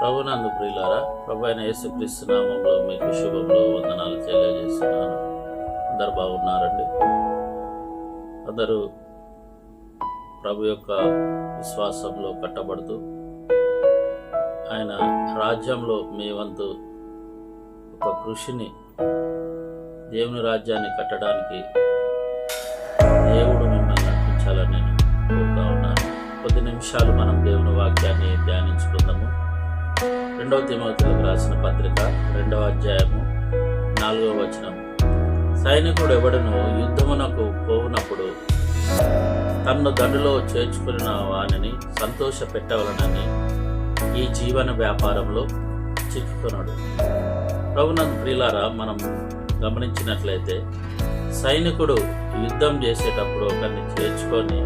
ప్రభునందు ప్రియులారా ప్రభు అయిన యేసుక్రీస్తు నామంలో మీకు శుభంలో వందనాలు తెలియజేస్తున్నాను. అందరు బాగున్నారండి? అందరూ ప్రభు యొక్క విశ్వాసంలో కట్టబడుతూ ఆయన రాజ్యంలో మీ వంతు ఒక కృషిని దేవుని రాజ్యాన్ని కట్టడానికి దేవుడు మిమ్మల్ని నడిపించాలని నేను కోరుతా ఉన్నాను. కొద్ది నిమిషాలు మనం దేవుని వాక్యాన్ని ధ్యానించుకుందాము. రెండవ తిమోతులకు రాసిన పత్రిక రెండవ అధ్యాయము నాలుగవ వచనం. సైనికుడు ఎవడను యుద్ధమునకు పోవునప్పుడు తన్ను దండులో చేర్చుకున్న వానిని సంతోష పెట్టవలనని ఈ జీవన వ్యాపారంలో చిక్కుకున్నాడు ప్రభునంద్ ప్రియులారా మనం గమనించినట్లయితే సైనికుడు యుద్ధం చేసేటప్పుడు ఒకరిని చేర్చుకొని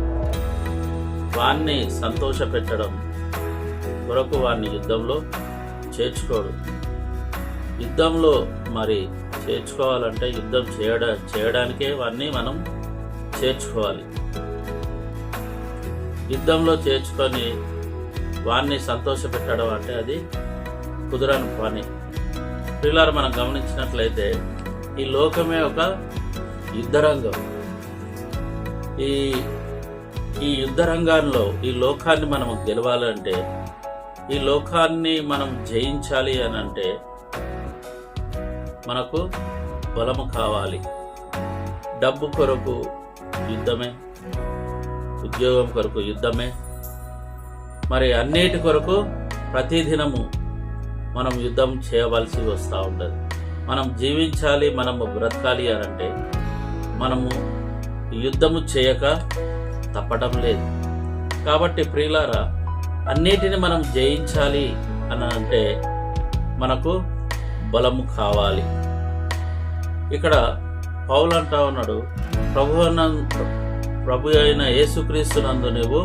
వాన్ని సంతోష పెట్టడం కొరకు వారిని యుద్ధంలో చేర్చుకోడు యుద్ధంలో మరి చేర్చుకోవాలంటే యుద్ధం చేయడ చేయడానికే ఇవన్నీ మనం చేర్చుకోవాలి. యుద్ధంలో చేర్చుకొని వాణ్ణి సంతోషపెట్టడం అంటే అది కుదరని పని. పిల్లలు మనం గమనించినట్లయితే ఈ లోకమే ఒక యుద్ధరంగం. ఈ ఈ యుద్ధరంగంలో ఈ లోకాన్ని మనం గెలవాలంటే ఈ లోకాన్ని మనం జయించాలి అని అంటే మనకు బలము కావాలి. డబ్బు కొరకు యుద్ధమే ఉద్యోగం కొరకు యుద్ధమే మరి అన్నిటి కొరకు ప్రతిదినము మనం యుద్ధం చేయవలసి వస్తూ ఉంటుంది మనం జీవించాలి మనము బ్రతకాలి అని అంటే మనము యుద్ధము చేయక తప్పడం లేదు. కాబట్టి ప్రియులారా అన్నిటిని మనం జయించాలి అని అంటే మనకు బలము కావాలి. ఇక్కడ పౌలు అంటా ఉన్నాడు ప్రభు ప్రభు అయిన యేసుక్రీస్తునందు నువ్వు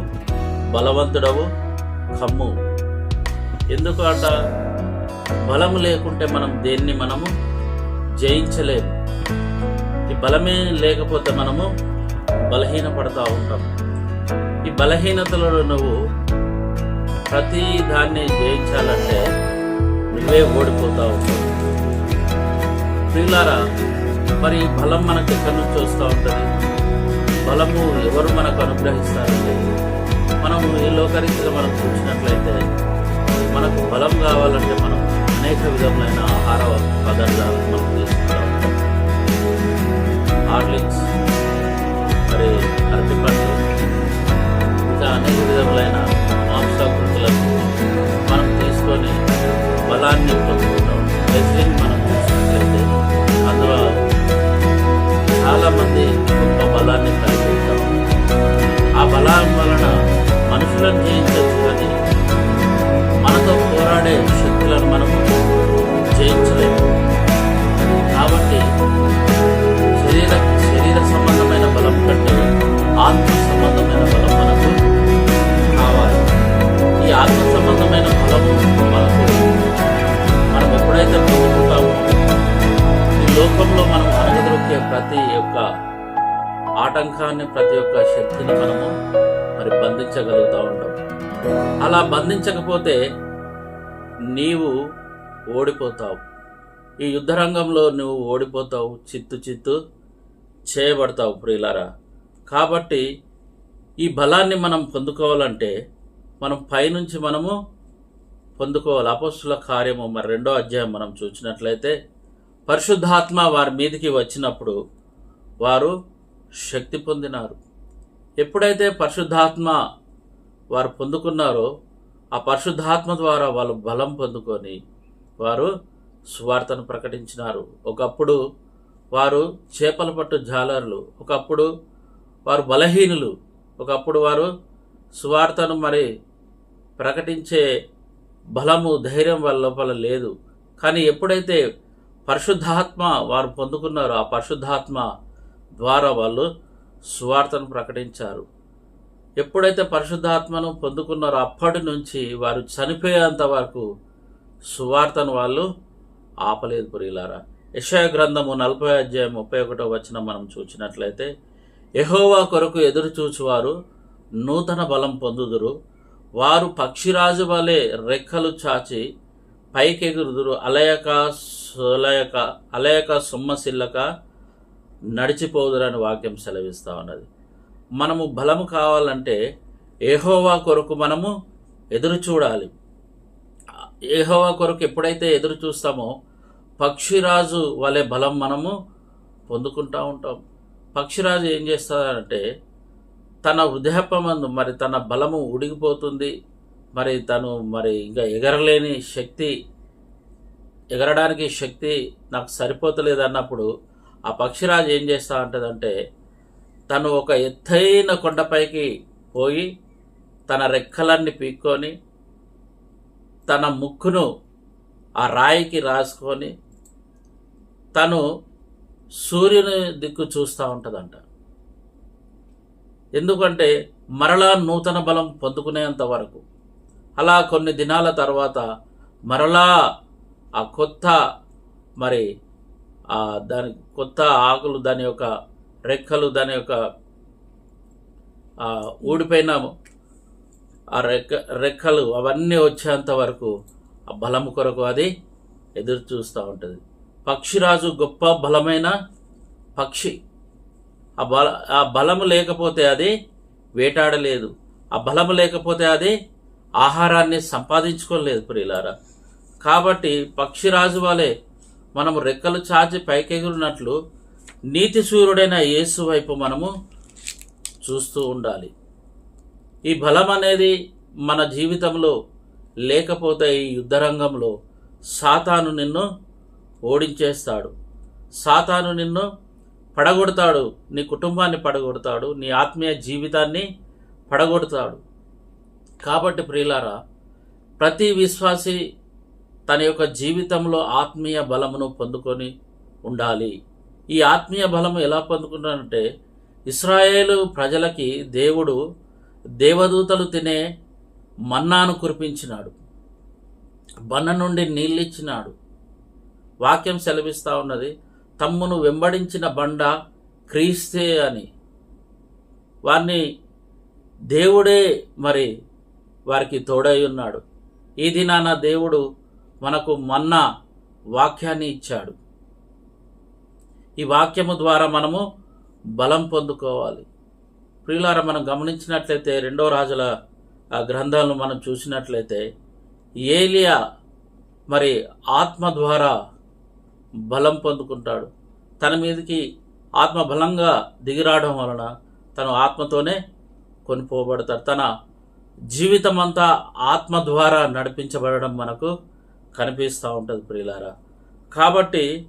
బలవంతుడవు కమ్ము. ఎందుకు అట? బలము లేకుంటే మనం దేన్ని మనము జయించలేము. ఈ బలమే లేకపోతే మనము బలహీనపడతా ఉంటాం. ఈ బలహీనతలలో నువ్వు ప్రతి దాన్ని జయించాలంటే నువ్వే ఓడిపోతా ఉంటావు. ప్రియులారా మరి బలం మనకు ఎక్కడి నుంచి వస్తూ ఉంటుంది? బలము ఎవరు మనకు అనుగ్రహిస్తారంటే మనం ఈ లోకరీతిలో మనం చూసినట్లయితే మనకు బలం కావాలంటే మనం అనేక విధములైన ఆహార పదార్థాలను మనం తీసుకుంటాం హార్లిక్స్ మరి అరటిపండ్లు ఇంకా అనేక విధములైన బలాన్ని ఆటంకాన్ని ప్రతి ఒక్క శక్తిని మనము మరి బంధించగలుగుతూ ఉంటాం. అలా బంధించకపోతే నీవు ఓడిపోతావు. ఈ యుద్ధ రంగంలో నువ్వు ఓడిపోతావు చిత్తు చిత్తు చేయబడతావు ప్రియులారా. కాబట్టి ఈ బలాన్ని మనం పొందుకోవాలంటే మనం పైనుంచి మనము పొందుకోవాలి. అపస్సుల కార్యము మరి రెండో అధ్యాయం మనం చూసినట్లయితే పరిశుద్ధాత్మ వారి మీదకి వచ్చినప్పుడు వారు శక్తి పొందినారు. ఎప్పుడైతే పరిశుద్ధాత్మ వారు పొందుకున్నారో ఆ పరిశుద్ధాత్మ ద్వారా వాళ్ళు బలం పొందుకొని వారు సువార్తను ప్రకటించినారు. ఒకప్పుడు వారు చేపల పట్టు జాలర్లు ఒకప్పుడు వారు బలహీనులు ఒకప్పుడు వారు సువార్తను మరి ప్రకటించే బలము ధైర్యం వాళ్ళ లోపల లేదు. కానీ ఎప్పుడైతే పరిశుద్ధాత్మ వారు పొందుకున్నారో ఆ పరిశుద్ధాత్మ ద్వారా వాళ్ళు సువార్తను ప్రకటించారు. ఎప్పుడైతే పరిశుద్ధాత్మను పొందుకున్నారో అప్పటి నుంచి వారు చనిపోయేంత వరకు సువార్తను వాళ్ళు ఆపలేదు పురిలారా యశయ గ్రంథము నలభై అధ్యాయం ముప్పై ఒకటో వచ్చిన మనం చూసినట్లయితే ఎహోవా కొరకు ఎదురు చూచువారు నూతన బలం పొందుదురు. వారు పక్షిరాజు వలె రెక్కలు చాచి పైకెగురుదురు. అలయక సొలయక అలయక సొమ్మసిల్లక నడిచిపోదురని వాక్యం సెలవిస్తూ ఉన్నది. మనము బలము కావాలంటే ఏహోవా కొరకు మనము ఎదురు చూడాలి. ఏహోవా కొరకు ఎప్పుడైతే ఎదురు చూస్తామో పక్షిరాజు వలె బలం మనము పొందుకుంటూ ఉంటాం. పక్షిరాజు ఏం చేస్తాడంటే తన వృద్ధాపమందు మరి తన బలము ఉడిగిపోతుంది. మరి తను మరి ఇంకా ఎగరలేని శక్తి ఎగరడానికి శక్తి నాకు సరిపోతలేదు అన్నప్పుడు ఆ పక్షిరాజు ఏం చేస్తా ఉంటుందంటే తను ఒక ఎత్తైన కొండపైకి పోయి తన రెక్కలన్నీ పీక్కొని తన ముక్కును ఆ రాయికి రాసుకొని తను సూర్యుని దిక్కు చూస్తూ ఉంటుందంట. ఎందుకంటే మరలా నూతన బలం పొందుకునేంత వరకు. అలా కొన్ని దినాల తర్వాత మరలా ఆ కొత్త మరి దాని కొత్త ఆకులు దాని యొక్క రెక్కలు దాని యొక్క ఊడిపోయిన ఆ రెక్క రెక్కలు అవన్నీ వచ్చేంత వరకు ఆ బలము కొరకు అది ఎదురు చూస్తూ ఉంటుంది. పక్షిరాజు గొప్ప బలమైన పక్షి. ఆ బల ఆ బలము లేకపోతే అది వేటాడలేదు. ఆ బలము లేకపోతే అది ఆహారాన్ని సంపాదించుకోలేదు ప్రియులారా. కాబట్టి పక్షిరాజు వలె మనము రెక్కలు చాచి పైకెగురినట్లు నీతి సూర్యుడైన యేసు వైపు మనము చూస్తూ ఉండాలి. ఈ బలం అనేది మన జీవితంలో లేకపోతే ఈ యుద్ధరంగంలో సాతాను నిన్ను ఓడించేస్తాడు. సాతాను నిన్ను పడగొడతాడు. నీ కుటుంబాన్ని పడగొడతాడు. నీ ఆత్మీయ జీవితాన్ని పడగొడతాడు. కాబట్టి ప్రియులారా ప్రతి విశ్వాసి తన యొక్క జీవితంలో ఆత్మీయ బలమును పొందుకొని ఉండాలి. ఈ ఆత్మీయ బలము ఎలా పొందుకున్నానంటే ఇస్రాయేలు ప్రజలకి దేవుడు దేవదూతలు తినే మన్నాను కురిపించినాడు. బన్న నుండి నీళ్ళిచ్చినాడు. వాక్యం సెలవిస్తూ ఉన్నది తమ్మును వెంబడించిన బండ క్రీస్తే అని. వారిని దేవుడే మరి వారికి తోడై ఉన్నాడు. ఈ దినాన దేవుడు మనకు మొన్న వాక్యాన్ని ఇచ్చాడు. ఈ వాక్యము ద్వారా మనము బలం పొందుకోవాలి. ప్రియులారా మనం గమనించినట్లయితే రెండో రాజుల ఆ గ్రంథాలను మనం చూసినట్లయితే ఏలియా మరి ఆత్మ ద్వారా బలం పొందుకుంటాడు. తన మీదకి ఆత్మ బలంగా దిగిరావడం వలన తను ఆత్మతోనే కొనిపోబడతాడు. తన జీవితం అంతా ఆత్మ ద్వారా నడిపించబడడం మనకు కనిపిస్తూ ఉంటుంది ప్రియులారా. కాబట్టి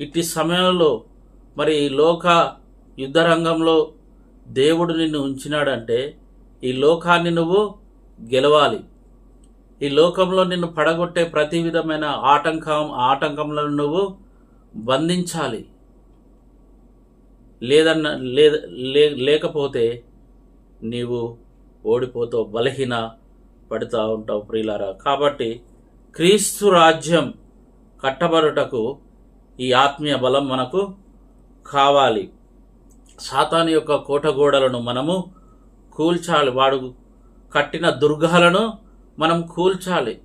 ఇట్టి సమయంలో మరి ఈ లోక యుద్ధ రంగంలో దేవుడు నిన్ను ఉంచినాడంటే ఈ లోకాన్ని నువ్వు గెలవాలి. ఈ లోకంలో నిన్ను పడగొట్టే ప్రతి విధమైన ఆటంకం ఆటంకములను నువ్వు బంధించాలి. లేదన్న లేద లే- లేకపోతే నీవు ఓడిపోతావు బలహీన పడుతూ ఉంటావు ప్రియులారా. కాబట్టి క్రీస్తు రాజ్యం కట్టబడుటకు ఈ ఆత్మీయ బలం మనకు కావాలి. సాతాను యొక్క కోటగోడలను మనము కూల్చాలి. వాడు కట్టిన దుర్గాలను మనం కూల్చాలి.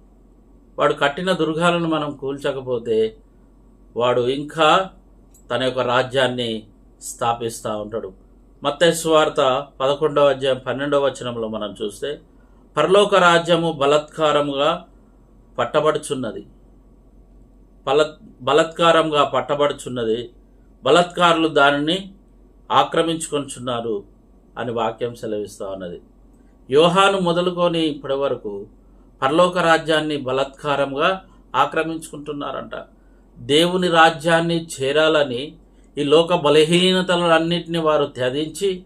వాడు కట్టిన దుర్గాలను మనం కూల్చకపోతే వాడు ఇంకా తన యొక్క రాజ్యాన్ని స్థాపిస్తూ ఉంటాడు. మత్తయి పదకొండవ అధ్యాయం పన్నెండవ వచనంలో మనం చూస్తే పరలోక రాజ్యము బలత్కారముగా పట్టబడుచున్నది. బల బలత్కారంగా పట్టబడుచున్నది. బలత్కారులు దానిని ఆక్రమించుకొనిచున్నారు అని వాక్యం సెలవిస్తూ ఉన్నది. యోహాను మొదలుకొని ఇప్పటి వరకు పరలోక రాజ్యాన్ని బలత్కారంగా ఆక్రమించుకుంటున్నారంట. దేవుని రాజ్యాన్ని చేరాలని ఈ లోక బలహీనతలన్నింటినీ వారు త్యజించి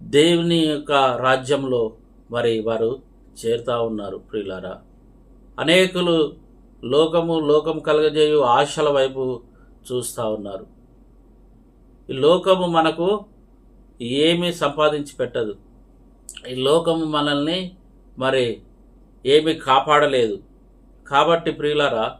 దేవుని యొక్క రాజ్యంలో మరి వారు చేరుతా ఉన్నారు ప్రియులారా. అనేకులు లోకము లోకం కలగజేయు ఆశల వైపు చూస్తూ ఉన్నారు. ఈ లోకము మనకు ఏమీ సంపాదించి పెట్టదు. ఈ లోకము మనల్ని మరి ఏమీ కాపాడలేదు. కాబట్టి ప్రియులరా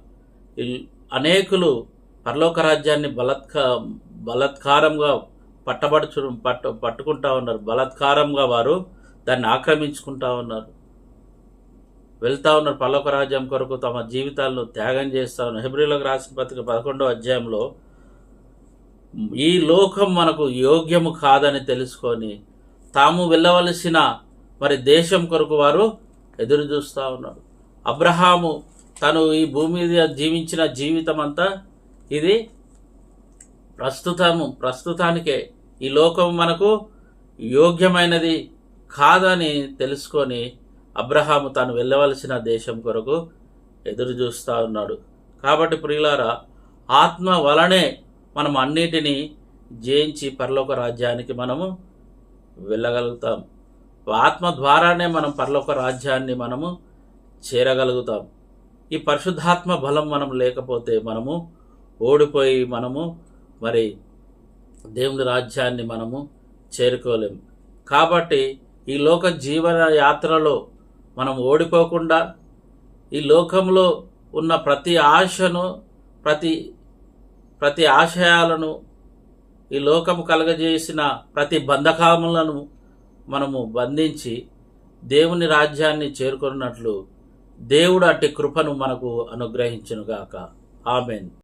అనేకులు పరలోక రాజ్యాన్ని బలత్కా బలత్కారంగా పట్టబడుచు పట్టు పట్టుకుంటా ఉన్నారు. బలత్కారంగా వారు దాన్ని ఆక్రమించుకుంటా ఉన్నారు. వెళ్తా ఉన్నారు పల్లొక రాజ్యం కొరకు తమ జీవితాలను త్యాగం చేస్తా ఉన్నారు. హెబ్రిలోకి రాసిన పత్రిక పదకొండవ అధ్యాయంలో ఈ లోకం మనకు యోగ్యము కాదని తెలుసుకొని తాము వెళ్ళవలసిన మరి దేశం కొరకు వారు ఎదురు చూస్తూ ఉన్నారు. అబ్రహాము తను ఈ భూమి మీద జీవించిన జీవితం అంతా ఇది ప్రస్తుతము ప్రస్తుతానికే ఈ లోకం మనకు యోగ్యమైనది కాదని తెలుసుకొని అబ్రహాము తాను వెళ్ళవలసిన దేశం కొరకు ఎదురు చూస్తూ ఉన్నాడు. కాబట్టి ప్రియులారా ఆత్మ వలనే మనం అన్నిటినీ జయించి పరలోక రాజ్యానికి మనము వెళ్ళగలుగుతాం. ఆత్మ ద్వారానే మనం పరలోక రాజ్యాన్ని మనము చేరగలుగుతాం. ఈ పరిశుద్ధాత్మ బలం మనం లేకపోతే మనము ఓడిపోయి మనము మరి దేవుని రాజ్యాన్ని మనము చేరుకోలేము కాబట్టి ఈ లోక జీవన యాత్రలో మనం ఓడిపోకుండా ఈ లోకంలో ఉన్న ప్రతి ఆశను ప్రతి ప్రతి ఆశయాలను ఈ లోకము కలగజేసిన ప్రతి బంధకాములను మనము బంధించి దేవుని రాజ్యాన్ని చేరుకున్నట్లు దేవుడు అట్టి కృపను మనకు అనుగ్రహించునుగాక. ఆమెన్.